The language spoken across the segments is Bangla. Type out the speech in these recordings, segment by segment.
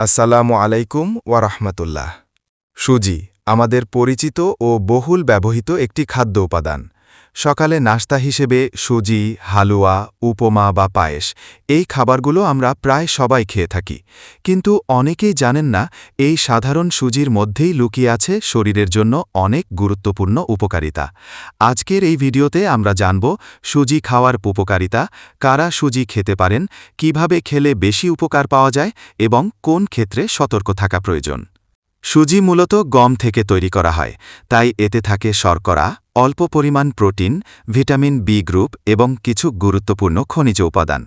আসসালামু আলাইকুম ওয়ারহমতুল্লাহ সুজি আমাদের পরিচিত ও বহুল ব্যবহৃত একটি খাদ্য উপাদান। সকালে নাস্তা হিসেবে সুজি, হালুয়া, উপমা বা পায়েস, এই খাবারগুলো আমরা প্রায় সবাই খেয়ে থাকি। কিন্তু অনেকেই জানেন না, এই সাধারণ সুজির মধ্যেই লুকিয়ে আছে শরীরের জন্য অনেক গুরুত্বপূর্ণ উপকারিতা। আজকের এই ভিডিওতে আমরা জানব সুজি খাওয়ার উপকারিতা, কারা সুজি খেতে পারেন, কীভাবে খেলে বেশি উপকার পাওয়া যায় এবং কোন ক্ষেত্রে সতর্ক থাকা প্রয়োজন। সুজি মূলত গম থেকে তৈরি করা হয়, তাই এতে থাকে শর্করা, অল্প পরিমাণ প্রোটিন, ভিটামিন বি গ্রুপ এবং কিছু গুরুত্বপূর্ণ খনিজ উপাদান।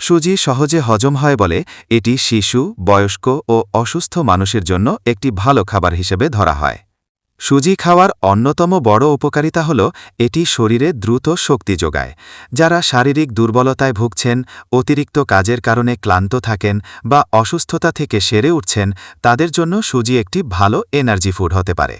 সুজি সহজে হজম হয় বলে এটি শিশু, বয়স্ক ও অসুস্থ মানুষের জন্য একটি ভালো খাবার হিসেবে ধরা হয়। সুজি খাওয়ার অন্যতম বড় উপকারিতা হল, এটি শরীরে দ্রুত শক্তি যোগায়। যারা শারীরিক দুর্বলতায় ভুগছেন, অতিরিক্ত কাজের কারণে ক্লান্ত থাকেন বা অসুস্থতা থেকে সেরে উঠছেন, তাদের জন্য সুজি একটি ভালো এনার্জি ফুড হতে পারে।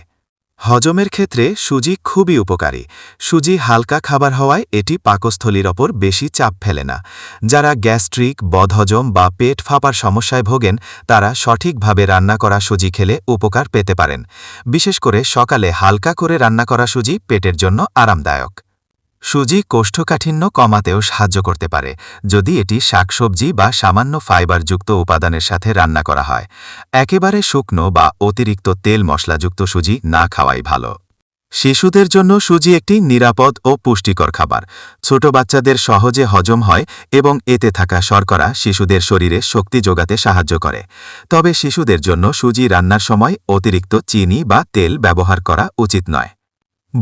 হজমের ক্ষেত্রে সুজি খুবই উপকারী। সুজি হালকা খাবার হওয়ায় এটি পাকস্থলীর ওপর বেশি চাপ ফেলে না। যারা গ্যাস্ট্রিক, বদহজম বা পেট ফাঁপার সমস্যায় ভোগেন, তারা সঠিকভাবে রান্না করা সুজি খেলে উপকার পেতে পারেন। বিশেষ করে সকালে হালকা করে রান্না করা সুজি পেটের জন্য আরামদায়ক। সুজি কোষ্ঠকাঠিন্য কমাতেও সাহায্য করতে পারে, যদি এটি শাকসবজি বা সামান্য ফাইবারযুক্ত উপাদানের সাথে রান্না করা হয়। একেবারে শুকনো বা অতিরিক্ত তেল মশলাযুক্ত সুজি না খাওয়াই ভালো। শিশুদের জন্য সুজি একটি নিরাপদ ও পুষ্টিকর খাবার। ছোট বাচ্চাদের সহজে হজম হয় এবং এতে থাকা শর্করা শিশুদের শরীরে শক্তি যোগাতে সাহায্য করে। তবে শিশুদের জন্য সুজি রান্নার সময় অতিরিক্ত চিনি বা তেল ব্যবহার করা উচিত নয়।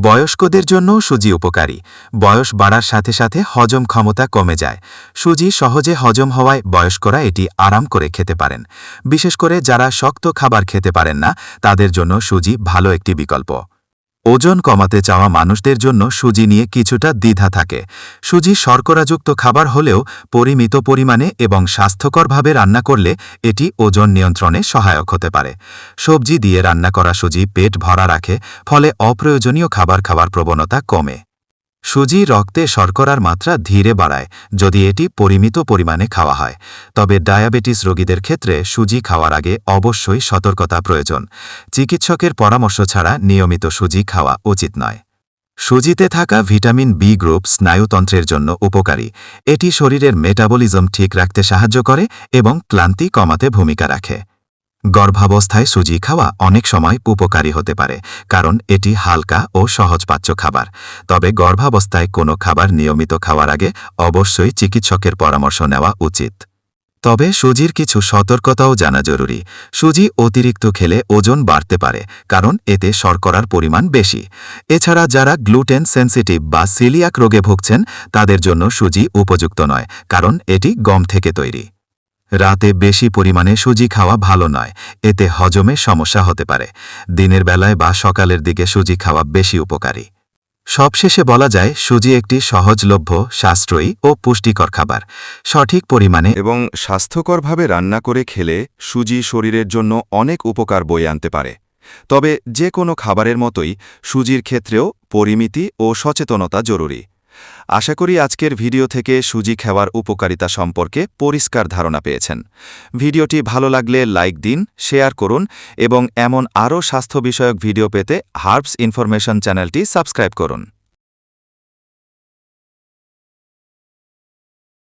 বয়স্কদের জন্য সুজি উপকারী। বয়স বাড়ার সাথে সাথে হজম ক্ষমতা কমে যায়। সুজি সহজে হজম হওয়ায় বয়স্করা এটি আরাম করে খেতে পারেন। বিশেষ করে যারা শক্ত খাবার খেতে পারেন না, তাদের জন্য সুজি ভালো একটি বিকল্প। ওজন কমাতে চাওয়া মানুষদের জন্য সুজি নিয়ে কিছুটা দ্বিধা থাকে। সুজি শর্করাযুক্ত খাবার হলেও পরিমিত পরিমাণে এবং স্বাস্থ্যকরভাবে রান্না করলে এটি ওজন নিয়ন্ত্রণে সহায়ক হতে পারে। সবজি দিয়ে রান্না করা সুজি পেট ভরা রাখে, ফলে অপ্রয়োজনীয় খাবার খাওয়ার প্রবণতা কমে। সুজি রক্তে শর্করার মাত্রা ধীরে বাড়ায়, যদি এটি পরিমিত পরিমাণে খাওয়া হয়। তবে ডায়াবেটিস রোগীদের ক্ষেত্রে সুজি খাওয়ার আগে অবশ্যই সতর্কতা প্রয়োজন। চিকিৎসকের পরামর্শ ছাড়া নিয়মিত সুজি খাওয়া উচিত নয়। সুজিতে থাকা ভিটামিন বি গ্রুপ স্নায়ুতন্ত্রের জন্য উপকারী। এটি শরীরের মেটাবলিজম ঠিক রাখতে সাহায্য করে এবং ক্লান্তি কমাতে ভূমিকা রাখে। গর্ভাবস্থায় সুজি খাওয়া অনেক সময় উপকারী হতে পারে, কারণ এটি হালকা ও সহজপাচ্য খাবার। তবে গর্ভাবস্থায় কোনো খাবার নিয়মিত খাওয়ার আগে অবশ্যই চিকিৎসকের পরামর্শ নেওয়া উচিত। তবে সুজির কিছু সতর্কতাও জানা জরুরি। সুজি অতিরিক্ত খেলে ওজন বাড়তে পারে, কারণ এতে শর্করার পরিমাণ বেশি। এছাড়া যারা গ্লুটেন সেন্সিটিভ বা সিলিয়াক রোগে ভুগছেন, তাদের জন্য সুজি উপযুক্ত নয়, কারণ এটি গম থেকে তৈরি। রাতে বেশি পরিমাণে সুজি খাওয়া ভালো নয়, এতে হজমে সমস্যা হতে পারে। দিনের বেলায় বা সকালের দিকে সুজি খাওয়া বেশি উপকারী। সবশেষে বলা যায়, সুজি একটি সহজলভ্য, সাশ্রয়ী ও পুষ্টিকর খাবার। সঠিক পরিমাণে এবং স্বাস্থ্যকরভাবে রান্না করে খেলে সুজি শরীরের জন্য অনেক উপকার বয়ে আনতে পারে। তবে যে কোনো খাবারের মতোই সুজির ক্ষেত্রেও পরিমিতি ও সচেতনতা জরুরি। আশা করি আজকের ভিডিও থেকে সুজি খাওয়ার উপকারিতা সম্পর্কে পরিষ্কার ধারণা পেয়েছেন। ভিডিওটি ভালো লাগলে লাইক দিন, শেয়ার করুন এবং এমন আরও স্বাস্থ্য বিষয়ক ভিডিও পেতে হার্বস ইনফরমেশন চ্যানেলটি সাবস্ক্রাইব করুন।